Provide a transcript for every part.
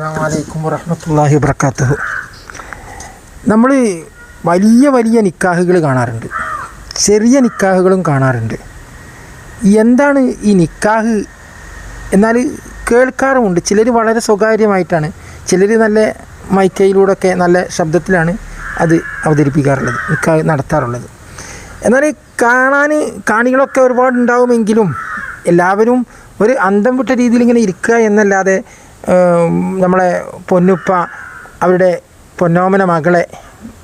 അസ്സാമലൈക്കും വറഹമത്തല്ലാഹി വർക്കാത്തു നമ്മൾ വലിയ വലിയ നിക്കാഹുകൾ കാണാറുണ്ട്. ചെറിയ നിക്കാഹുകളും കാണാറുണ്ട്. എന്താണ് ഈ നിക്കാഹ്? എന്നാൽ കേൾക്കാറുമുണ്ട്. ചിലർ വളരെ സ്വകാര്യമായിട്ടാണ്. ചിലർ നല്ല മൈക്കയിലൂടെയൊക്കെ നല്ല ശബ്ദത്തിലാണ് അത് അവതരിപ്പിക്കാറുള്ളത് നിക്കാഹ് നടത്താറുള്ളത്. എന്നാൽ കാണാൻ കാണികളൊക്കെ ഒരുപാടുണ്ടാവുമെങ്കിലും എല്ലാവരും ഒരു അന്തം വിട്ട രീതിയിൽ ഇങ്ങനെ ഇരിക്കുക എന്നല്ലാതെ നമ്മളെ പൊന്നുപ്പ അവരുടെ പൊന്നോമന മകളെ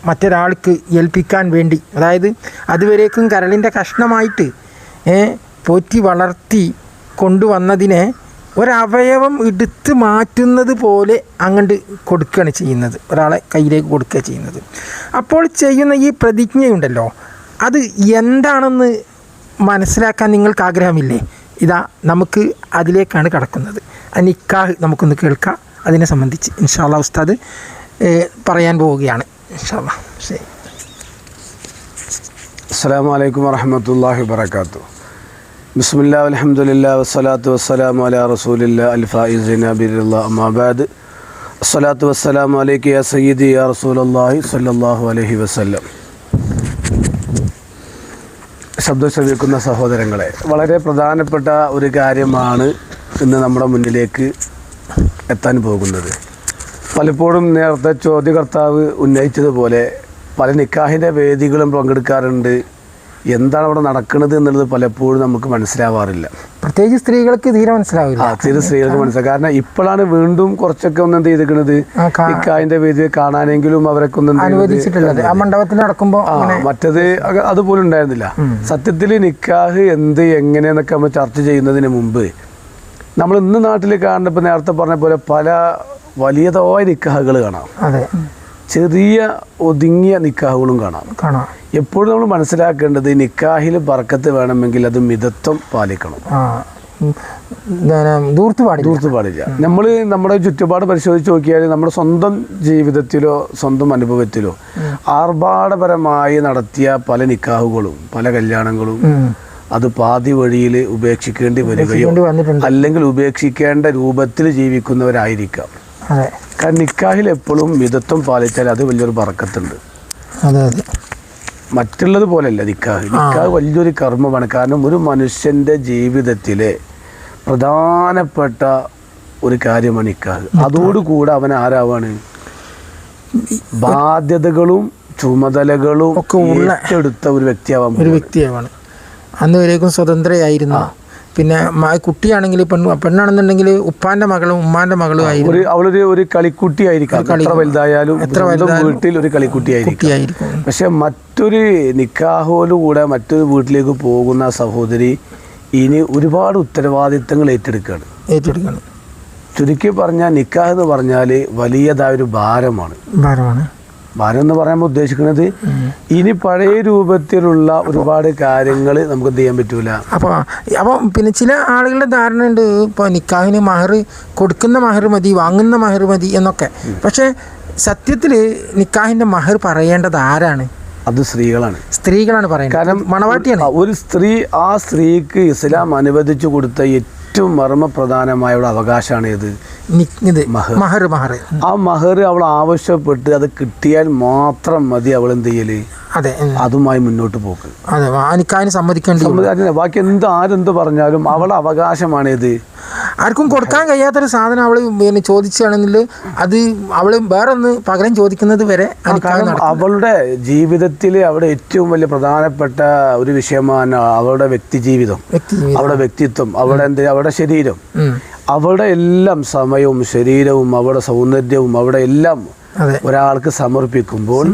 മറ്റൊരാൾക്ക് ഏൽപ്പിക്കാൻ വേണ്ടി. അതായത് അതുവരേക്കും കരളിന്റെ കഷ്ണമായിട്ട് പോറ്റി വളർത്തി കൊണ്ടുവന്നതിനെ ഒരവയവം എടുത്ത് മാറ്റുന്നത് പോലെ അങ്ങോട്ട് കൊടുക്കുകയാണ് ചെയ്യുന്നത്. ഒരാളെ കയ്യിലേക്ക് കൊടുക്കുക ചെയ്യുന്നത്. അപ്പോൾ ചെയ്യുന്ന ഈ പ്രതിജ്ഞയുണ്ടല്ലോ അത് എന്താണെന്ന് മനസ്സിലാക്കാൻ നിങ്ങൾക്ക് ആഗ്രഹമില്ലേ ഇതാ നമുക്ക് അതിലേക്കാണ് കടക്കുന്നത്. നിക്കാഹ് നമുക്കൊന്ന് കേൾക്കാം. അതിനെ സംബന്ധിച്ച് ഇൻഷാല്ല ഉസ്താദ് പറയാൻ പോവുകയാണ്. ഇൻഷാല്ല ശരി. അസ്സാം വലൈക്കും വരഹമുല്ലാഹി വാത്തു ബിസ്മില്ലാ അലഹമുല്ല വസ്സലാത്തു വസ്സലാം അല റസൂലില്ല അൽഫായിസിന ബിറുല്ല അമ്മാബാദ് അസ്സലാത്തു വസ്സലാമു അലൈക്ക് യാ സയ്യിദി യാ റസൂലല്ലാഹി സല്ലാഹു അലഹി വസല്ലം. ശബ്ദം ശ്രമിക്കുന്ന സഹോദരങ്ങളെ വളരെ പ്രധാനപ്പെട്ട ഒരു കാര്യമാണ് ഇന്ന് നമ്മുടെ മുന്നിലേക്ക് എത്താൻ പോകുന്നത്. പലപ്പോഴും നേരത്തെ ചോദ്യകർത്താവ് ഉന്നയിച്ചതുപോലെ പല നിക്കാഹിന്റെ വേദികളും പങ്കെടുക്കാറുണ്ട്. എന്താണ് അവിടെ നടക്കുന്നത് എന്നുള്ളത് പലപ്പോഴും നമുക്ക് മനസ്സിലാവാറില്ല. പ്രത്യേകിച്ച് സ്ത്രീകൾക്ക് തീരെ മനസ്സിലാവില്ല. തീരെ സ്ത്രീകൾക്ക് മനസ്സിലാവും കാരണം ഇപ്പോഴാണ് വീണ്ടും കുറച്ചൊക്കെ ഒന്ന് എന്ത് ചെയ്തിരിക്കുന്നത്? കാ- വേദി കാണാനെങ്കിലും അവരൊക്കെ ഒന്ന് അനുവദിച്ചിട്ടുള്ളത്. ആ മണ്ഡപത്തിൽ നടക്കുമ്പോൾ മറ്റത് അതുപോലെ ഉണ്ടായിരുന്നില്ല. സത്യത്തിൽ നിക്കാഹ് എന്ത് എങ്ങനെയെന്നൊക്കെ നമ്മൾ ചർച്ച ചെയ്യുന്നതിന് മുമ്പ് നമ്മൾ ഇന്ന് നാട്ടിൽ ഇപ്പം നേരത്തെ പറഞ്ഞ പോലെ പല വലിയതോയ നിക്കാഹുകൾ കാണാം. അതെ. ചെറിയ ഒതുങ്ങിയ നിക്കാഹുകളും കാണാം. കാണാം. എപ്പോഴും നമ്മൾ മനസ്സിലാക്കേണ്ടത് നിക്കാഹിൽ ബർക്കത്ത് വേണമെങ്കിൽ അത് മിതത്വം പാലിക്കണം. ദൂർത്ത് പാടില്ല. ദൂർത്ത് പാടില്ല. നമ്മൾ നമ്മുടെ ചുറ്റുപാട് പരിശോധിച്ച് നോക്കിയാൽ നമ്മുടെ സ്വന്തം ജീവിതത്തിലോ സ്വന്തം അനുഭവത്തിലോ ആർഭാടപരമായി നടത്തിയ പല നിക്കാഹുകളും പല കല്യാണങ്ങളും. അത് പാതി വഴിയിൽ ഉപേക്ഷിക്കേണ്ടി വരികയോ അല്ലെങ്കിൽ ഉപേക്ഷിക്കേണ്ട രൂപത്തിൽ ജീവിക്കുന്നവരായിരിക്കാം. കാരണം നിക്കാഹിൽ എപ്പോഴും മിതത്വം പാലിച്ചാൽ അത് വലിയൊരു പറക്കത്തുണ്ട് മറ്റുള്ളത് പോലെയല്ല നിക്കാഹ്. നിക്കാഹ് വലിയൊരു കർമ്മമാണ്. കാരണം ഒരു മനുഷ്യന്റെ ജീവിതത്തിലെ പ്രധാനപ്പെട്ട ഒരു കാര്യമാണ് നിക്കാഹ്. അതോടുകൂടെ അവൻ ആരാവാണ്? ബാധ്യതകളും ചുമതലകളും ഒക്കെ ഏറ്റെടുത്ത ഒരു വ്യക്തിയാവാൻ ഒരു പോകും വ്യക്തിയാണ് അന്ന് വരേക്കും സ്വതന്ത്രയായിരുന്നു പിന്നെ കുട്ടിയാണെങ്കിൽ പെണ്ണ് പെണ്ണാണെന്നുണ്ടെങ്കിൽ ഉപ്പാന്റെ മകളും ഉമ്മാന്റെ മകളും ആയിരുന്നു. അവളൊരു ഒരു കളിക്കുട്ടി ആയിരിക്കും. എത്ര വലുതായാലും വീട്ടിൽ ഒരു കളിക്കുട്ടി ആയിരിക്കും. പക്ഷെ മറ്റൊരു നിക്കാഹോടുകൂടെ മറ്റൊരു വീട്ടിലേക്ക് പോകുന്ന സഹോദരി ഇനി ഒരുപാട് ഉത്തരവാദിത്തങ്ങൾ ഏറ്റെടുക്കുകയാണ്. ഏറ്റെടുക്കണം ചുരുക്കി പറഞ്ഞാൽ നിക്കാഹ് എന്ന് പറഞ്ഞാൽ വലിയതായ ഒരു ഭാരമാണ്. ഭാരമാണ്. ഭാരം എന്ന് പറയുമ്പോൾ ഉദ്ദേശിക്കുന്നത് ഇനി പഴയ രൂപത്തിലുള്ള ഒരുപാട് കാര്യങ്ങൾ നമുക്ക് എന്ത് ചെയ്യാൻ പറ്റൂല. അപ്പോൾ അപ്പോൾ പിന്നെ ചില ആളുകളുടെ ധാരണ ഉണ്ട് ഇപ്പോൾ നിക്കാഹിന് മഹർ കൊടുക്കുന്ന മഹർ മതി വാങ്ങുന്ന മഹർ മതി എന്നൊക്കെ. പക്ഷേ സത്യത്തിൽ നിക്കാഹിന്റെ മഹർ പറയേണ്ടത് ആരാണ്? അത് സ്ത്രീകളാണ്. സ്ത്രീകളാണ് പറയുന്നത് കാരണം മണവാട്ടിയാണ്. ഒരു സ്ത്രീ ആ സ്ത്രീക്ക് ഇസ്ലാം അനുവദിച്ചു കൊടുത്ത ഏറ്റവും മർമ്മപ്രധാനമായ ഒരു അവകാശമാണ് ഇത് മഹർ. മഹർ ആ മഹർ അവൾ ആവശ്യപ്പെട്ട് അത് കിട്ടിയാൽ മാത്രം മതി അവൾ എന്ത് ചെയ്യൽ? അതെ. അതുമായി മുന്നോട്ട് പോക്ക്. അതെ സമ്മതിക്കേണ്ടി. സമ്മതിദായകന് ബാക്കി എന്ത് ആരെന്ത് പറഞ്ഞാലും അവളെ അവകാശമാണ് ഇത് ആർക്കും കൊടുക്കാൻ കഴിയാത്തൊരു സാധനം അവൾ പിന്നെ ചോദിച്ചാണെങ്കിൽ അത് അവൾ വേറെ ഒന്ന് പകരം ചോദിക്കുന്നത് വരെ. അവളുടെ ജീവിതത്തിൽ അവിടെ ഏറ്റവും വലിയ പ്രധാനപ്പെട്ട ഒരു വിഷയമാണ് അവളുടെ വ്യക്തി ജീവിതം. അവളുടെ വ്യക്തിത്വം അവളുടെ എന്ത് അവളുടെ ശരീരം. അവളുടെ എല്ലാം സമയവും ശരീരവും അവളുടെ സൗന്ദര്യവും അവിടെ എല്ലാം ഒരാൾക്ക് സമർപ്പിക്കുമ്പോൾ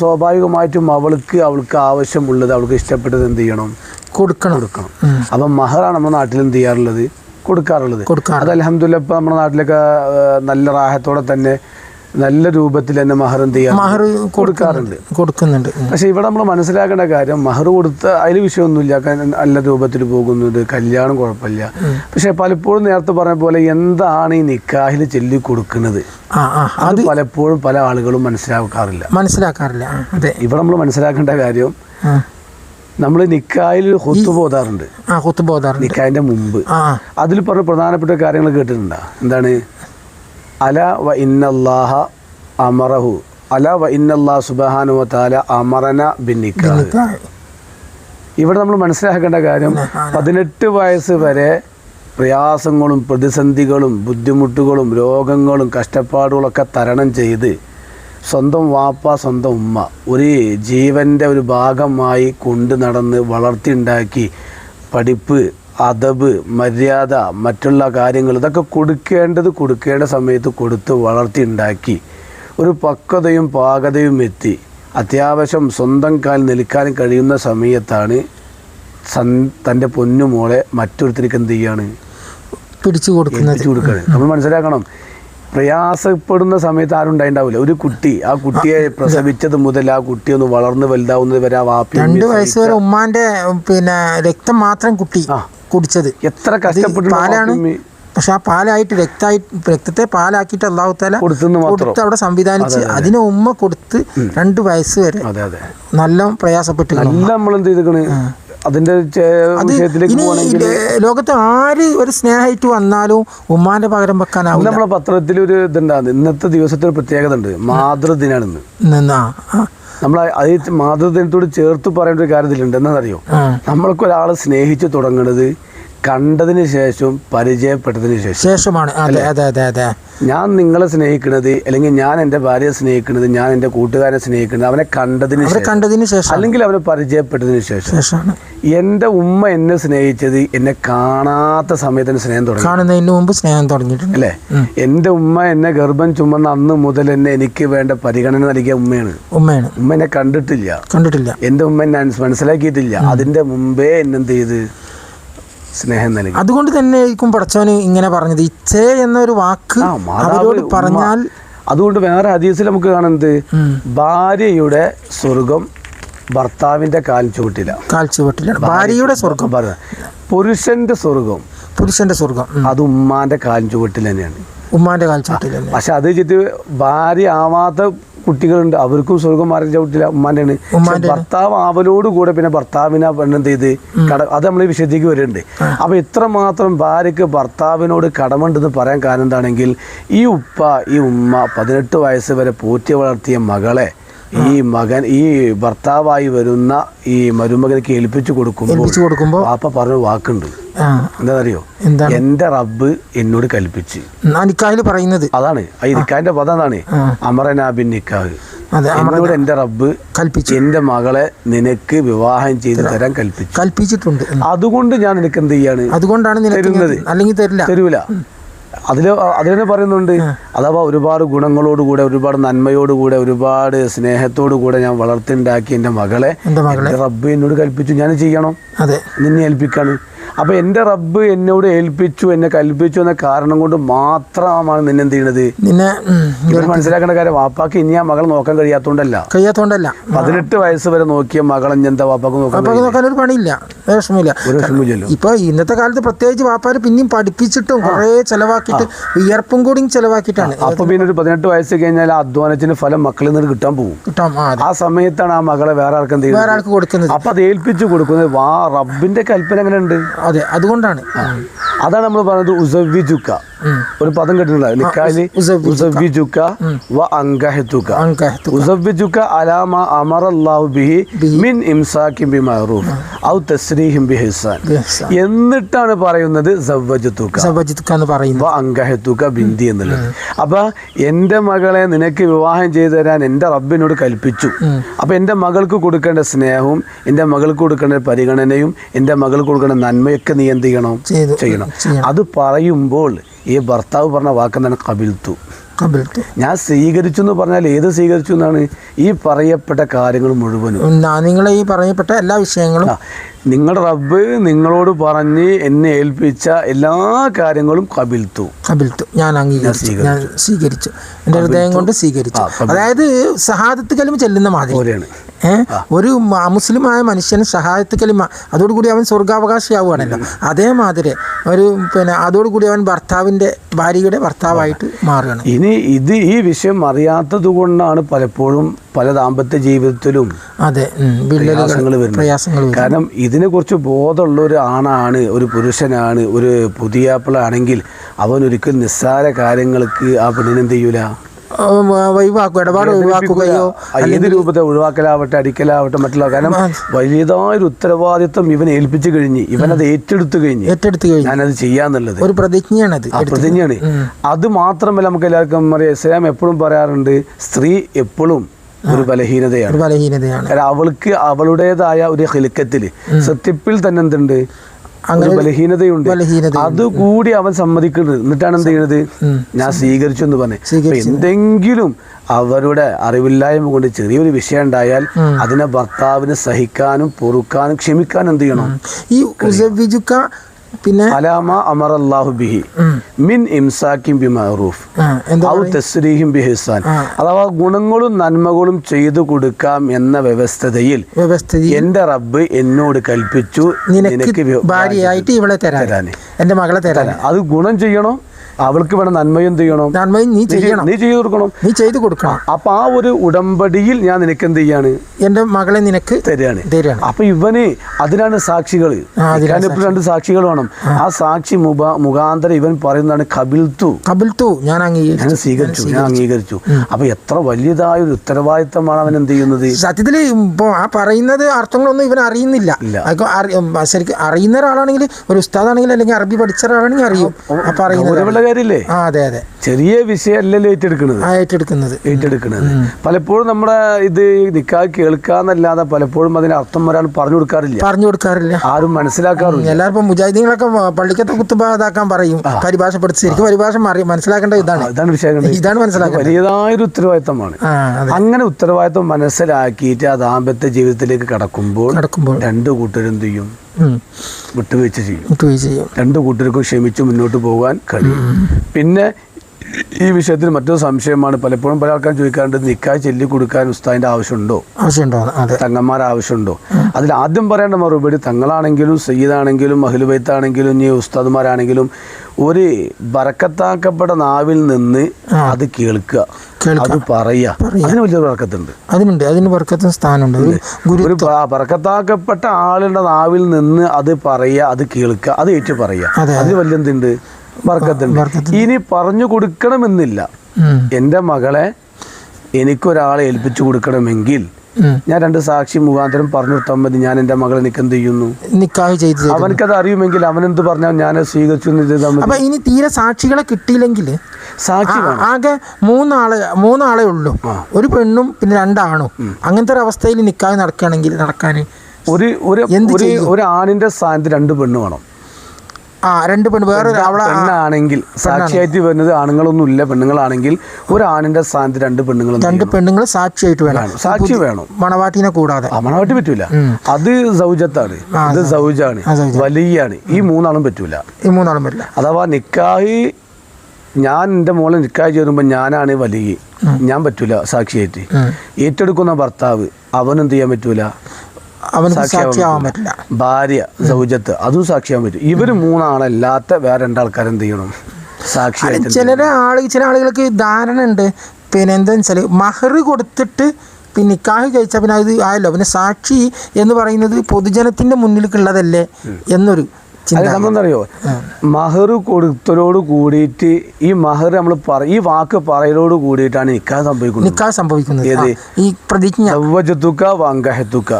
സ്വാഭാവികമായിട്ടും അവൾക്ക് അവൾക്ക് ആവശ്യമുള്ളത് അവൾക്ക് ഇഷ്ടപ്പെട്ടത് എന്ത് ചെയ്യണം? കൊടുക്കണം. കൊടുക്കണം. അപ്പം മഹറാണ് നമ്മുടെ നാട്ടിൽ എന്ത് ചെയ്യാറുള്ളത്? കൊടുക്കാറുള്ളത്. കൊടുക്കാറ്. അത് അലഹമില്ല ഇപ്പം നമ്മുടെ നാട്ടിലൊക്കെ നല്ല റാഹത്തോടെ തന്നെ നല്ല രൂപത്തിൽ തന്നെ മഹർ എന്ത് ചെയ്യാം മഹർ കൊടുക്കാറുണ്ട്. കൊടുക്കുന്നുണ്ട്. പക്ഷെ ഇവിടെ നമ്മൾ മനസ്സിലാക്കേണ്ട കാര്യം മഹർ കൊടുത്ത അതിൽ വിഷയമൊന്നുമില്ല. നല്ല രൂപത്തിൽ പോകുന്നുണ്ട് കല്യാണം കുഴപ്പമില്ല. പക്ഷെ പലപ്പോഴും നേരത്തെ പറഞ്ഞ പോലെ എന്താണ് ഈ നിക്കാഹിൽ ചൊല്ലി കൊടുക്കുന്നത് അത് പലപ്പോഴും പല ആളുകളും മനസ്സിലാക്കാറില്ല. മനസ്സിലാക്കാറില്ല. അതെ. ഇവിടെ നമ്മൾ മനസ്സിലാക്കേണ്ട കാര്യം നമ്മൾ നിക്കായിൽ ഹൊത്തു പോതാറുണ്ട് ആ കുത്തുബോധാറുണ്ട് നിക്കാഹിന്റെ മുമ്പ്. ആ അതിൽ പറഞ്ഞ പ്രധാനപ്പെട്ട കാര്യങ്ങൾ കേട്ടിട്ടുണ്ടോ? എന്താണ്? അല വ ഇന്നല്ലാഹ അമറഹു. അല വ ഇന്നല്ലാഹ സുബഹാനു താല അമറന ബിൻ നിക്കാഹ്. ഇവിടെ നമ്മൾ മനസ്സിലാക്കേണ്ട കാര്യം പതിനെട്ട് വയസ്സ് വരെ പ്രയാസങ്ങളും പ്രതിസന്ധികളും ബുദ്ധിമുട്ടുകളും രോഗങ്ങളും കഷ്ടപ്പാടുകളൊക്കെ തരണം ചെയ്ത് സ്വന്തം വാപ്പ സ്വന്തം ഉമ്മ ഒരു ജീവന്റെ ഒരു ഭാഗമായി കൊണ്ട് നടന്ന് വളർത്തിയുണ്ടാക്കി പഠിപ്പ് അതബ് മര്യാദ മറ്റുള്ള കാര്യങ്ങൾ ഇതൊക്കെ കൊടുക്കേണ്ടത് കൊടുക്കേണ്ട സമയത്ത് കൊടുത്ത് വളർത്തിയുണ്ടാക്കി ഒരു പക്വതയും പാകതയും എത്തി. അത്യാവശ്യം സ്വന്തം കാൽ നിൽക്കാൻ കഴിയുന്ന സമയത്താണ് സൻ തന്റെ പൊന്നുമോളെ മറ്റൊരുത്തർക്ക് എന്ത് ചെയ്യാണ്? പിടിച്ചു കൊടുക്കുന്നത് കൊടുക്കുകയാണ് നമ്മൾ മനസ്സിലാക്കണം. പ്രയാസപ്പെടുന്ന സമയത്ത് ആരും ഉണ്ടായിണ്ടാവില്ല ഒരു കുട്ടി ആ കുട്ടിയെ പ്രസവിച്ചത് മുതൽ ആ കുട്ടി ഒന്ന് വളർന്ന് വലുതാവുന്നത് വരെ ആ വാപ്പി രണ്ട് വയസ്സ് വരെ ഉമ്മാന്റെ പിന്നെ രക്തം മാത്രം കുട്ടി. കുടിച്ചത്. എത്ര കഷ്ടപ്പെട്ടു പാലാണ്. പക്ഷെ ആ പാലായിട്ട് രക്തമായിട്ട് രക്തത്തെ പാലാക്കിയിട്ട് അള്ളാഹു താല കൊടുത്ത് അവിടെ സംവിധാനിച്ച് അതിന് ഉമ്മ കൊടുത്ത് രണ്ട് വയസ്സ് വരെ നല്ല പ്രയാസപ്പെട്ടു നല്ല നമ്മൾ എന്ത് ചെയ്തിക്കണ് അതിന്റെ വിഷയത്തിലേക്ക് ലോകത്ത് ആര് ഒരു സ്നേഹമായിട്ട് വന്നാലും ഉമ്മാന്റെ പകരം വെക്കാനാവും നമ്മളെ പത്രത്തിൽ ഒരു ഇതുണ്ടാകുന്നു. ഇന്നത്തെ ദിവസത്തെ ഒരു പ്രത്യേകത ഉണ്ട്. മാതൃദിനാണ് ഇന്ന്. നമ്മൾ അത് മാതൃദിനത്തോട് ചേർത്ത് പറയേണ്ട ഒരു കാര്യത്തിലുണ്ട്. എന്താണെന്നറിയോ. നമ്മൾക്ക് ഒരാളെ സ്നേഹിച്ച് തുടങ്ങുന്നത് കണ്ടതിന് ശേഷം പരിചയപ്പെട്ടതിന് ശേഷം. ശേഷമാണ്. അതെ അതെ അതെ അതെ. ഞാൻ നിങ്ങളെ സ്നേഹിക്കുന്നത് അല്ലെങ്കിൽ ഞാൻ എന്റെ ഭാര്യയെ സ്നേഹിക്കുന്നത് ഞാൻ എന്റെ കൂട്ടുകാരനെ സ്നേഹിക്കുന്നത് അവനെ കണ്ടതിന് കണ്ടതിന് ശേഷം. അല്ലെങ്കിൽ അവനെ പരിചയപ്പെട്ടതിന് ശേഷം. എന്റെ ഉമ്മ എന്നെ സ്നേഹിച്ചത് എന്നെ കാണാത്ത സമയത്ത് തന്നെ സ്നേഹം തുടങ്ങി. കാണുന്നതിന് മുമ്പ് സ്നേഹം തുടങ്ങിയിട്ടുണ്ട്. അല്ലേ? എന്റെ ഉമ്മ എന്നെ ഗർഭം ചുമന്ന അന്ന് മുതൽ എന്നെ എനിക്ക് വേണ്ട പരിഗണന നൽകിയ ഉമ്മയാണ്. ഉമ്മയാണ്. ഉമ്മ എന്നെ കണ്ടിട്ടില്ല. കണ്ടിട്ടില്ല. എന്റെ ഉമ്മ എന്നെ മനസ്സിലാക്കിയിട്ടില്ല. അതിന്റെ മുമ്പേ എന്നെന്ത് ചെയ്ത്? സ്നേഹം നൽകി. അതുകൊണ്ട് തന്നെ ആയിരിക്കും പടച്ചവന് ഇങ്ങനെ പറഞ്ഞത്. ഇച്ഛേ എന്നൊരു വാക്ക് അവരോട് പറഞ്ഞാൽ അതുകൊണ്ട് വേറെ ഹദീസിൽ നമുക്ക് കാണുന്നത് ഭാര്യയുടെ സ്വർഗം ഭർത്താവിന്റെ കാൽ ചുവട്ടില. കാൽ ചുവട്ടില. ഭാര്യയുടെ സ്വർഗം. പുരുഷന്റെ സ്വർഗം. പുരുഷന്റെ സ്വർഗം. അത് ഉമ്മാന്റെ കാൽ ചുവട്ടിൽ തന്നെയാണ്. ഉമ്മാന്റെ കാൽ ചുവട്ടിൽ പക്ഷെ അത് വെച്ചിട്ട് ഭാര്യ ആവാത്ത കുട്ടികളുണ്ട്. അവർക്കും സ്വർഗം മാറി ചവിട്ടില്ല. ഉമ്മാന്റെ ഭർത്താവ് ആവലോട് കൂടെ പിന്നെ ഭർത്താവിനെ പെണ്ണെന്ത് ചെയ്ത്? കട അത് നമ്മൾ വിഷയത്തേക്ക് വരുന്നുണ്ട് അപ്പൊ ഇത്രമാത്രം ഭാര്യക്ക് ഭർത്താവിനോട് കടമുണ്ടെന്ന് പറയാൻ കാരണം എന്താണെങ്കിൽ ഈ ഉപ്പ ഈ ഉമ്മ പതിനെട്ട് വയസ്സ് വരെ പോറ്റി വളർത്തിയ മകളെ ഈ മകൻ ഈ ഭർത്താവായി വരുന്ന ഈ മരുമകനക്ക് ഏൽപ്പിച്ചു കൊടുക്കുമ്പോൾ പാപ്പ പറഞ്ഞ വാക്കുണ്ട്. ആ. എന്താ അറിയോ എന്താണ്? എന്റെ റബ്ബ് എന്നോട് കൽപ്പിച്ച്. നിക്കാഹിൽ പറയുന്നത്. അതാണ്. ഇരിക്കാന്റെ പദം അതാണ്. അമരനാബിൻ അമറനാബിൻ നിക്കാഹ്. എന്നോട് എന്റെ റബ്ബ് കൽപ്പിച്ചു. എന്റെ മകളെ നിനക്ക് വിവാഹം ചെയ്ത് തരാൻ കൽപ്പിച്ചു. കൽപ്പിച്ചിട്ടുണ്ട്. അതുകൊണ്ട് ഞാൻ നിനക്ക് എന്ത് ചെയ്യാണ്? അതുകൊണ്ടാണ് തരുന്നത്. അല്ലെങ്കിൽ തരില്ല. തരൂല. അതിൽ അതിലെന്നെ പറയുന്നുണ്ട്. അഥവാ ഒരുപാട് ഗുണങ്ങളോടുകൂടെ ഒരുപാട് നന്മയോടുകൂടെ ഒരുപാട് സ്നേഹത്തോടുകൂടെ ഞാൻ വളർത്തിണ്ടാക്കി എന്റെ മകളെ റബ്ബ് എന്നോട് കൽപ്പിച്ചു. ഞാൻ ചെയ്യണം. അതെ. നിന്നെ ഏൽപ്പിക്കാണ്. അപ്പൊ എന്റെ റബ്ബ് എന്നോട് ഏൽപ്പിച്ചു എന്നെ കൽപ്പിച്ചു എന്ന കാരണം കൊണ്ട് മാത്രമാണ് നിന്നെ എന്ത് ചെയ്യണത്? നിന്നെ മനസ്സിലാക്കേണ്ട കാര്യം വാപ്പാക്ക് ഇനി ആ മകളെ നോക്കാൻ കഴിയാത്തോണ്ടല്ല. കഴിയാത്തോണ്ടല്ല. പതിനെട്ട് വയസ്സ് വരെ നോക്കിയ മകളെ എന്താ വാപ്പാക്ക് നോക്കാൻ നോക്കാൻ ഒരു പണിയില്ല. വിഷമില്ല ഇപ്പൊ ഇന്നത്തെ കാലത്ത് പ്രത്യേകിച്ച് വാപ്പാര് പിന്നെയും പഠിപ്പിച്ചിട്ടും കുറേ ചെലവാക്കിയിട്ട് വിയർപ്പും കൂടി ചെലവാക്കിയിട്ടാണ്. അപ്പൊ പിന്നെ ഒരു പതിനെട്ട് വയസ്സ് കഴിഞ്ഞാൽ അധ്വാനത്തിന് ഫലം മക്കളിൽ നിന്ന് കിട്ടാൻ പോകും കിട്ടാം ആ സമയത്താണ് ആ മകളെ വേറെ ആൾക്ക് എന്ത് വേറെ ആൾക്ക് കൊടുക്കുന്നത്. അപ്പൊ അത് ഏൽപ്പിച്ചു കൊടുക്കുന്നത് വാ റബ്ബിന്റെ കൽപ്പന എങ്ങനെ ഉണ്ട് അതെ അതുകൊണ്ടാണ്. അതാണ് നമ്മൾ പറഞ്ഞത് ഉസവ്വിജുക്ക. ഉം. ഒരു പദം കേട്ടിട്ടുണ്ടോ? നിക്കാലി ഉസവ്വിജുക. ഉസവ്വിജുക്ക. വ അലാമ അമറല്ലാഹു ബിഹി മിൻ ഔ തസ്രീഹിം. എന്നിട്ടാണ് പറയുന്നത് സവ്വജത്തുക സബജിത്തുക്ക എന്ന് പറയുന്നത്. വ അങ്കഹത്തുക ബിന്ദി എന്നുള്ളത്. അപ്പൊ എന്റെ മകളെ നിനക്ക് വിവാഹം ചെയ്തു തരാൻ എന്റെ റബ്ബിനോട് കൽപ്പിച്ചു. അപ്പൊ എന്റെ മകൾക്ക് കൊടുക്കേണ്ട സ്നേഹവും എന്റെ മകൾക്ക് കൊടുക്കേണ്ട പരിഗണനയും എന്റെ മകൾക്ക് കൊടുക്കേണ്ട നന്മയൊക്കെ നീ എന്ത് ചെയ്യണം? ചെയ്യണം. അത് പറയുമ്പോൾ ഈ ഭർത്താവ് പറഞ്ഞ വാക്കെന്താണ് കബിൽത്തു. ഞാൻ സ്വീകരിച്ചു എന്ന് പറഞ്ഞാൽ ഏത് സ്വീകരിച്ചു എന്നാണ്? ഈ പറയപ്പെട്ട കാര്യങ്ങൾ മുഴുവനും. നിങ്ങളെ ഈ പറയപ്പെട്ട എല്ലാ വിഷയങ്ങളും നിങ്ങളുടെ റബ്ബ് നിങ്ങളോട് പറഞ്ഞ് എന്നെ ഏൽപ്പിച്ച എല്ലാ കാര്യങ്ങളും കബിൽത്തു. കബിൽത്തു. ഞാൻ അംഗീകരിച്ചു. ഞാൻ സ്വീകരിച്ചു. എന്റെ ഹൃദയം കൊണ്ട് സ്വീകരിച്ചു. അതായത് സഹാദത്ത് കലിമ ചെല്ലുന്ന മാതിരി. ഒരു മുസ്ലിമായ മനുഷ്യൻ ഷഹായത്ത് കലിമ അതോടുകൂടി അവൻ സ്വർഗാവകാശിയാവുകയാണല്ലോ. അതേമാതിരി ഒരു പിന്നെ അതോടുകൂടി അവൻ ഭർത്താവിന്റെ ഭാര്യയുടെ ഭർത്താവായിട്ട് മാറുകയാണ്. ഇനി ഇത് ഈ വിഷയം അറിയാത്തത് കൊണ്ടാണ് പലപ്പോഴും പല ദാമ്പത്യ ജീവിതത്തിലും അതെ പ്രയാസങ്ങൾ വരുന്നത്. കാരണം ഇതിനെക്കുറിച്ച് ബോധമുള്ള ഒരു ആണാണ് ഒരു പുരുഷനാണ് ഒരു പുതിയാപ്പിളാണെങ്കിൽ അവൻ ഒരിക്കലും നിസ്സാര കാര്യങ്ങൾക്ക് ആ പെണ്ണിനെന്ത് ചെയ്യൂല? ഒഴിവാക്കുക ഇടപാട് ഒഴിവാക്കുകയോ ആ, ഏത് രൂപത്തെ ഒഴിവാക്കലാവട്ടെ അടിക്കലാവട്ടെ മറ്റുള്ള കാരണം വലിയതായൊരു ഉത്തരവാദിത്വം ഇവനെ ഏൽപ്പിച്ചു കഴിഞ്ഞ് ഇവനത് ഏറ്റെടുത്തു കഴിഞ്ഞ് ഏറ്റെടുത്ത് കഴിഞ്ഞു. ഞാനത് ചെയ്യാന്നുള്ളത്. ഒരു പ്രതിജ്ഞയാണത് ആ പ്രതിജ്ഞയാണ്. അത് മാത്രമല്ല നമുക്ക് എല്ലാവർക്കും അറിയാം ഇസ്ലാം എപ്പോഴും പറയാറുണ്ട് സ്ത്രീ എപ്പോഴും ഒരു ബലഹീനതയാണ്. ഒരു ബലഹീനതയാണ്. അവൾക്ക് അവളുടേതായ ഒരു ഹിലുക്കത്തിൽ സത്യപ്പിൽ തന്നെ എന്തുണ്ട്? ഒരു ബലഹീനതയുണ്ട്. ബലഹീനത അതുകൂടി അവൻ സമ്മതിക്കുന്നത് എന്നിട്ടാണ് എന്ത് ചെയ്യണത്? ഞാൻ സ്വീകരിച്ചു. എന്ന് പറഞ്ഞു എന്തെങ്കിലും അവരുടെ അറിവില്ലായ്മ കൊണ്ട് ചെറിയൊരു വിഷയം ഉണ്ടായാൽ അതിനെ ഭർത്താവിന് സഹിക്കാനും പൊറുക്കാനും ക്ഷമിക്കാനും എന്ത് ചെയ്യണം? ഈ പിന്നെ അലാമ അമർ അള്ളാഹു ബിഹി. മിൻ ഇംസാക്കിം ബി മഅറൂഫ് ഔ തസ്രീഹിം ബി ഹിസാൻ അഥവാ ഗുണങ്ങളും നന്മകളും ചെയ്തു കൊടുക്കാം എന്ന വ്യവസ്ഥതയിൽ വ്യവസ്ഥിതി എന്റെ റബ്ബ് എന്നോട് കൽപ്പിച്ചു നിനക്ക് ഭാര്യയായിട്ട് ഇവളെ തരാൻ. എന്റെ മകളെ തരാൻ. അത് ഗുണം ചെയ്യണം? അവൾക്ക് വേണം നന്മയും ചെയ്യണം? നന്മയും നീ ചെയ്യണം. നീ ചെയ്തു കൊടുക്കണം. നീ ചെയ്തു കൊടുക്കണം. അപ്പൊ ആ ഒരു ഉടമ്പടിയിൽ ഞാൻ നിനക്ക് എന്ത് ചെയ്യാണ്? എന്റെ മകളെ നിനക്ക് തരികയാണ്. തരാണ് അപ്പൊ ഇവന് അതിനാണ് സാക്ഷികൾ ഇപ്പൊ രണ്ട് സാക്ഷികൾ. വേണം. ആ. സാക്ഷി മുഖ മുഖാന്തരം ഇവൻ പറയുന്നതാണ് കബിൽത്തു കബിൽ തൂ ഞാൻ അംഗീകരിച്ചു. ഞാൻ സ്വീകരിച്ചു ഞാൻ അംഗീകരിച്ചു. അപ്പൊ എത്ര വലിയതായ ഒരു ഉത്തരവാദിത്തമാണ് അവൻ എന്ത് ചെയ്യുന്നത്? സത്യത്തിൽ ഇപ്പോ ആ പറയുന്നത് അർത്ഥങ്ങളൊന്നും ഇവൻ അറിയുന്നില്ല. ശരിക്കും അറിയുന്ന ഒരാളാണെങ്കിൽ ഒരു ഉസ്താദാണെങ്കിൽ അല്ലെങ്കിൽ അറബി പഠിച്ച ഒരാളാണെങ്കിൽ അറിയും. ആ പറയുന്നത് ആ അതെ അതെ. ചെറിയ വിഷയമല്ലല്ലോ ഏറ്റെടുക്കുന്നത് ആ ഏറ്റെടുക്കുന്നത്. ഏറ്റെടുക്കുന്നത് പലപ്പോഴും നമ്മുടെ ഇത് നിക്കാ കേൾക്കാന്നല്ലാതെ പലപ്പോഴും അതിന് അർത്ഥം ഒരാൾ പറഞ്ഞു കൊടുക്കാറില്ല. പറഞ്ഞു കൊടുക്കാറില്ല. ആരും മനസ്സിലാക്കാറില്ല എല്ലാവർക്കും മുജാഹിദീങ്ങളൊക്കെ പള്ളിക്കത്തെ കുത്തുബ ഇതാക്കാൻ പറയും. പരിഭാഷപ്പെടുത്തി ശരിക്കും പരിഭാഷ മാറി മനസ്സിലാക്കേണ്ട ഇതാണ്. ഇതാണ് വിഷയം ഇതാണ് മനസ്സിലാക്കുക വലിയതായൊരു ഉത്തരവാദിത്തമാണ്. അങ്ങനെ ഉത്തരവാദിത്വം മനസ്സിലാക്കിയിട്ട് ആ ദാമ്പത്യ ജീവിതത്തിലേക്ക് കടക്കുമ്പോൾ കടക്കുമ്പോൾ. രണ്ടു കൂട്ടരും ചെയ്യും. വിട്ടുവീഴ്ച ചെയ്യും. വിട്ടുവീഴ്ച ചെയ്യും. രണ്ടു കൂട്ടർക്കും ക്ഷമിച്ച് മുന്നോട്ട് പോകാൻ കഴിയും. പിന്നെ ഈ വിഷയത്തിൽ മറ്റൊരു സംശയമാണ്. പലപ്പോഴും പല ആൾക്കാരും ചോദിക്കാറുണ്ട് നിക്കായ് ചൊല്ലി കൊടുക്കാൻ ഉസ്താദിന്റെ ആവശ്യമുണ്ടോ? ആവശ്യമുണ്ടോ? തങ്ങന്മാർ ആവശ്യമുണ്ടോ? അതിൽ ആദ്യം പറയേണ്ട മറുപടി തങ്ങളാണെങ്കിലും സയ്യിദാണെങ്കിലും അഹിലുബൈത്താണെങ്കിലും ഈ ഉസ്താദുമാരാണെങ്കിലും ഒരു ബറക്കത്താക്കപ്പെട്ട നാവിൽ നിന്ന് അത് കേൾക്കുക. അത് അതിനുണ്ട്. അതിന് വർക്കത്തും സ്ഥാനമുണ്ട്. ഒരു ബ- ആളുടെ നാവിൽ നിന്ന് അത് പറയുക അത് കേൾക്കുക അത് ഏറ്റു പറയുക അത് അതിന് വലിയ എന്തുണ്ട് ബർക്കത്തുണ്ട് ബർക്കത്തുണ്ട്. ഇനി പറഞ്ഞു കൊടുക്കണമെന്നില്ല. എന്റെ എന്റെ മകളെ എനിക്കൊരാളെ ഏൽപ്പിച്ചു കൊടുക്കണമെങ്കിൽ. ഞാൻ രണ്ട് സാക്ഷി മുഖാന്തരം പറഞ്ഞു മതി. ഞാൻ എന്റെ മകളെ എനിക്ക് എന്ത് ചെയ്യുന്നു? നിക്കാഹ് ചെയ്തു അവനക്കത് അറിയുമെങ്കിൽ അവനെന്ത് പറഞ്ഞാൽ ഞാൻ സ്വീകരിച്ചു അപ്പൊ ഇനി തീരെ സാക്ഷികളെ കിട്ടിയില്ലെങ്കിൽ സാക്ഷി ആകെ മൂന്നാളെ മൂന്നാളെ ഉള്ളൂ. ഒരു പെണ്ണും പിന്നെ രണ്ടാണും. അങ്ങനത്തെ ഒരു അവസ്ഥയിൽ നിക്കാഹ് നടക്കുകയാണെങ്കിൽ നടക്കാൻ ഒരു ഒരു ഒരു ഒരു ആണിന്റെ സ്ഥാനത്ത് രണ്ട് പെണ്ണ് വേണം. ആ രണ്ട് പെണ്ണ് വേറെ പെണ്ണാണെങ്കിൽ സാക്ഷിയായിട്ട് വരുന്നത് ആണുങ്ങളൊന്നും ഇല്ല പെണ്ണുങ്ങളാണെങ്കിൽ ഒരു ആണിന്റെ സ്ഥാനത്ത് രണ്ട് പെണ്ണുങ്ങളും രണ്ട് പെണ്ണുങ്ങൾ സാക്ഷിയായിട്ട് വേണം. സാക്ഷി വേണം. മണവാട്ടിനെ കൂടാതെ. മണവാട്ടി പറ്റൂല. അത് സൗജത്താണ്. ഇത് സൗജാണ്. വലിയാണ്. ഈ മൂന്നാളും പറ്റൂല. ഈ മൂന്നാളും പറ്റില്ല. അഥവാ നിക്കാഹി ഞാൻ എന്റെ മോളെ നിക്കാഹ് ചേരുമ്പോൾ ഞാനാണ് വലിയ. ഞാൻ പറ്റൂല സാക്ഷിയായിട്ട്. ഏറ്റെടുക്കുന്ന ഭർത്താവ് അവനെന്ത് ചെയ്യാൻ പറ്റൂല? സാക്ഷിയാവാൻ സാക്ഷിയാവാൻ പറ്റില്ല. ഭാര്യ സൗജത്ത് അതും സാക്ഷിയാൻ പറ്റും. ഇവർ മൂന്നാളല്ലാത്ത വേറെ രണ്ടാൾക്കാരെന്ത് ചെയ്യണം? സാക്ഷി ചിലരെ ആൾ ചില ആളുകൾക്ക് ധാരണ ഉണ്ട് പിന്നെ എന്താന്ന് വെച്ചാൽ മഹർ കൊടുത്തിട്ട് പിന്നെ നിക്കാഹ് കഴിച്ചാൽ പിന്നെ അത് ആയല്ലോ. പിന്നെ സാക്ഷി എന്ന് പറയുന്നത് പൊതുജനത്തിന്റെ മുന്നിലേക്കുള്ളതല്ലേ എന്നൊരു നമ്മളെന്തറിയോ മഹർ കൊടുത്തലോട് കൂടിയിട്ട് ഈ മഹർ നമ്മൾ ഈ വാക്ക് പറയലോട് കൂടിയിട്ടാണ് നിക്കാഹ് സംഭവിക്കുന്നത്. നിക്കാഹ് സംഭവിക്കുന്നത്. ഈ പ്രതിജ്ഞ. വങ്കഹത്തുക്ക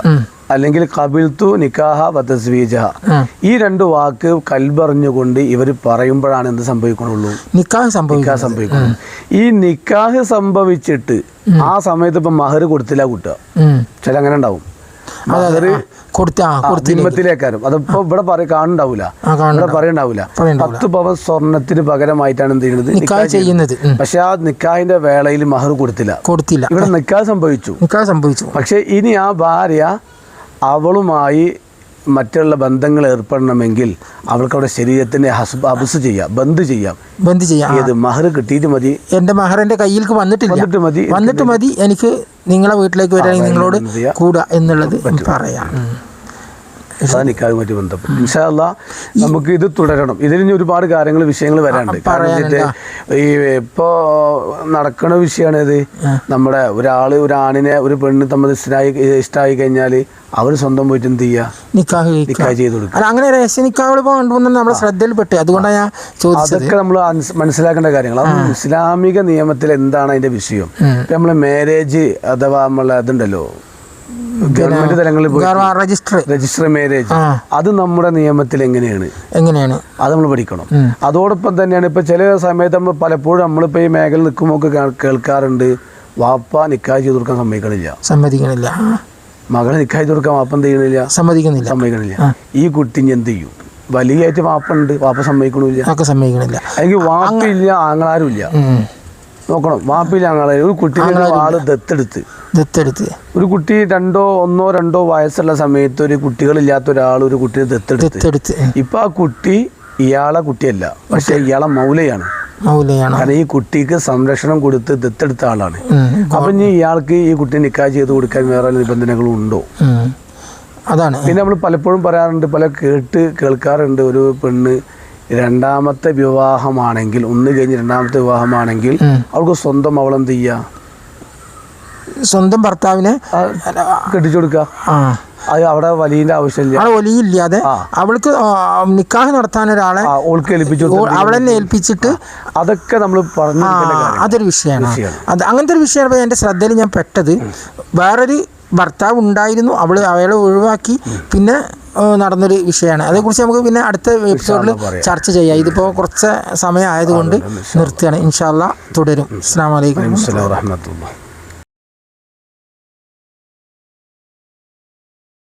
അല്ലെങ്കിൽ കബിൽത്തു നിക്കാഹ വധസ്വീജ ഈ രണ്ട് വാക്ക് കൽബറിഞ്ഞുകൊണ്ട് ഇവർ പറയുമ്പോഴാണ് എന്ത് സംഭവിക്കണുള്ളൂ? നിക്കാഹ് നിക്കാഹ് സംഭവിക്കണം ഈ നിക്കാഹ് സംഭവിച്ചിട്ട് ആ സമയത്ത് ഇപ്പം മഹർ കൊടുത്തില്ല കൂട്ടുക. ചില അങ്ങനെ ഉണ്ടാവും. കൊടുത്തില്ല അതിപ്പോ ഇവിടെ പറയും കാണുണ്ടാവൂല. ആ, കാണുന്നുണ്ടാവും. ഇവിടെ പറയണ്ടാവൂല. പറയണ്ടാവൂല. പത്ത് പവൻ സ്വർണത്തിന് പകരമായിട്ടാണ് എന്ത് ചെയ്യുന്നത്? നിക്കാഹ് ചെയ്യുന്നത്. പക്ഷെ ആ നിക്കാഹിന്റെ വേളയിൽ മഹർ കൊടുത്തില്ല. കൊടുത്തില്ല. ഇവിടെ നിക്കാഹ് സംഭവിച്ചു. നിക്കാഹ് സംഭവിച്ചു. പക്ഷെ ഇനി ആ ഭാര്യ അവളുമായി മറ്റുള്ള ബന്ധങ്ങൾ ഏർപ്പെടണമെങ്കിൽ അവൾക്ക് അവിടെ ശരീരത്തിനെ ഹസ് അബസ് ചെയ്യാം ബന്ദ് ചെയ്യാം. ബന്ദ് ചെയ്യാം. ഏത് മഹർ കിട്ടിയിട്ട് മതി. എന്റെ മഹർ എന്റെ കയ്യിലേക്ക് വന്നിട്ടില്ല. വന്നിട്ട് മതി വന്നിട്ട് മതി എനിക്ക് നിങ്ങളെ വീട്ടിലേക്ക് വരാൻ നിങ്ങളോട്? കൂടുക എന്നുള്ളത് പറയാം. അതാണ് നിക്കാഹുമായിട്ട് ബന്ധപ്പെട്ട്. ഇൻഷാല്ല നമുക്ക് ഇത് തുടരണം. ഇതിൽ ഇനി ഒരുപാട് കാര്യങ്ങൾ വിഷയങ്ങൾ വരാനുണ്ട്. കാരണം വെച്ചിട്ട് ഈ ഇപ്പോ നടക്കുന്ന വിഷയമാണ് ഇത്. നമ്മുടെ ഒരാൾ ഒരു ആണിനെ ഒരു പെണ്ണ് തമ്മിൽ ഇഷ്ടമായി ഇഷ്ടമായി കഴിഞ്ഞാൽ അവർ സ്വന്തം പോയിട്ട് എന്ത് ചെയ്യുക ചെയ്ത് കൊടുക്കുക. അങ്ങനെ നമ്മുടെ ശ്രദ്ധയിൽപ്പെട്ട്. അതുകൊണ്ടാണ് ഞാൻ ചോദിച്ചത്. അതൊക്കെ നമ്മൾ മനസ്സിലാക്കേണ്ട കാര്യങ്ങൾ. ഇസ്ലാമിക നിയമത്തിൽ എന്താണ് അതിന്റെ വിഷയം? നമ്മളെ മാരേജ് അഥവാ നമ്മളെ അതുണ്ടല്ലോ ഗവൺമെന്റ് തലങ്ങളിൽ രജിസ്റ്റർ രജിസ്റ്റർ മാരേജ് അത് നമ്മുടെ നിയമത്തിൽ എങ്ങനെയാണ്? എങ്ങനെയാണ്? അത് നമ്മൾ പഠിക്കണം. അതോടൊപ്പം തന്നെയാണ് ഇപ്പൊ ചില സമയത്ത് നമ്മൾ പലപ്പോഴും നമ്മളിപ്പോ ഈ മേഖല നിൽക്കുമ്പോൾ കേൾക്കാറുണ്ട് വാപ്പ നിക്കാഹ് ചെയ്ത് കൊടുക്കാൻ സമ്മതിക്കണില്ല. സമ്മതിക്കണില്ല. മകളെ നിക്കാഹ് ചെയ്ത് കൊടുക്കാൻ വാപ്പ എന്ത് ചെയ്യണില്ല? സമ്മതിക്കുന്നില്ല. സമ്മതിക്കണില്ല. ഈ കുട്ടി എന്ത് ചെയ്യും? വലിയായിട്ട് വാപ്പ ഉണ്ട് വാപ്പ സമ്മതിക്കണില്ല. സമ്മതിക്കണില്ല. അല്ലെങ്കിൽ വാപ്പില്ല ആങ്ങളാരും ഇല്ല. നോക്കണം. വാപ്പില്ല ആങ്ങളാരും ഒരു കുട്ടി ആൾ ദത്തെടുത്ത്. ദത്തെടുത്ത്. ഒരു കുട്ടി രണ്ടോ ഒന്നോ രണ്ടോ വയസ്സുള്ള സമയത്ത് ഒരു കുട്ടികളില്ലാത്ത ഒരാൾ ഒരു കുട്ടിയെ ദത്തെടുത്ത്. ഇപ്പൊ ആ കുട്ടി ഇയാളെ കുട്ടിയല്ല. പക്ഷെ ഇയാളെ മൗലയാണ്. കാരണം ഈ കുട്ടിക്ക് സംരക്ഷണം കൊടുത്ത് ദത്തെടുത്ത ആളാണ്. അപ്പൊ ഇനി ഇയാൾക്ക് ഈ കുട്ടി നിക്കാ ചെയ്ത് കൊടുക്കാൻ വേറെ നിബന്ധനകളും ഉണ്ടോ? അതാണ്. പിന്നെ നമ്മൾ പലപ്പോഴും പറയാറുണ്ട് പല കേട്ട് കേൾക്കാറുണ്ട് ഒരു പെണ്ണ് രണ്ടാമത്തെ വിവാഹമാണെങ്കിൽ ഒന്ന് കഴിഞ്ഞ് രണ്ടാമത്തെ വിവാഹമാണെങ്കിൽ. അവൾക്ക് സ്വന്തം എന്ത് ചെയ്യുക സ്വന്തം ഭർത്താവിനെ കെട്ടിച്ചു കൊടുക്കുക അത് അവിടെ വലിയ ആവശ്യമില്ല. ഒലിയില്ലാതെ ഇല്ലാതെ അവൾക്ക് നിക്കാഹ് നടത്താൻ ഒരാളെ അവൾക്ക് ഓൾക്ക് ഏൽപ്പിച്ചു അവളെ ഏൽപ്പിച്ചിട്ട് അതൊക്കെ നമ്മൾ പറഞ്ഞു അതൊരു വിഷയമാണ്. അത് അങ്ങനത്തെ ഒരു വിഷയമാണ്. എന്റെ ശ്രദ്ധയിൽ ഞാൻ പെട്ടത് വേറൊരു ഭർത്താവ് ഉണ്ടായിരുന്നു അവൾ അയാളെ ഒഴിവാക്കി. പിന്നെ നടന്നൊരു വിഷയമാണ്. അതേക്കുറിച്ച് നമുക്ക് പിന്നെ അടുത്ത എപ്പിസോഡിൽ. ചർച്ച ചെയ്യാം. ഇതിപ്പോൾ കുറച്ച് സമയം ആയതുകൊണ്ട് നിർത്തുകയാണ്. ഇൻഷാല്ല തുടരും. അസ്സാം വലൈക്കും വാഹമത്തുള്ള